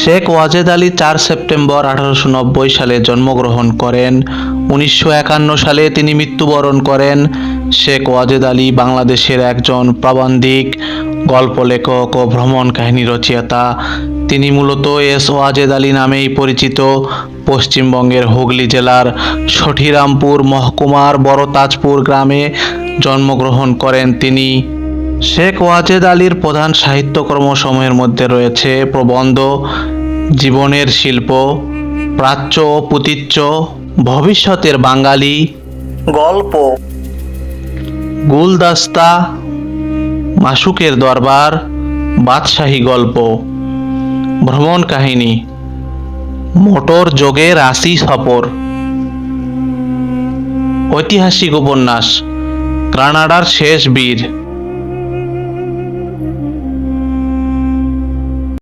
শেখ ওয়াজেদ আলী চার সেপ্টেম্বর আঠারোশো নব্বই সালে জন্মগ্রহণ করেন। উনিশশো একান্ন সালে তিনি মৃত্যুবরণ করেন। শেখ ওয়াজেদ আলী বাংলাদেশের একজন প্রাবন্ধিক গল্প লেখক ও ভ্রমণ কাহিনী রচয়িতা। তিনি মূলত এস ওয়াজেদ আলী নামেই পরিচিত। পশ্চিমবঙ্গের হুগলি জেলার সঠিরামপুর মহকুমার বড় তাজপুর গ্রামে জন্মগ্রহণ করেন তিনি। শেখ ওয়াজেদ আলীর প্রধান সাহিত্যকর্মসমূহের মধ্যে রয়েছে প্রবন্ধ, জীবনের শিল্প, প্রাচ্য ও পুতিচ্য ভবিষ্যতের বাঙালি, গল্প। গুলদাস্তা, মাসুকের দরবার, বাদশাহী গল্প। ভ্রমণ কাহিনী, মোটর যোগে রাশি সফর। ঐতিহাসিক উপন্যাস, কানাডার শেষ বীর।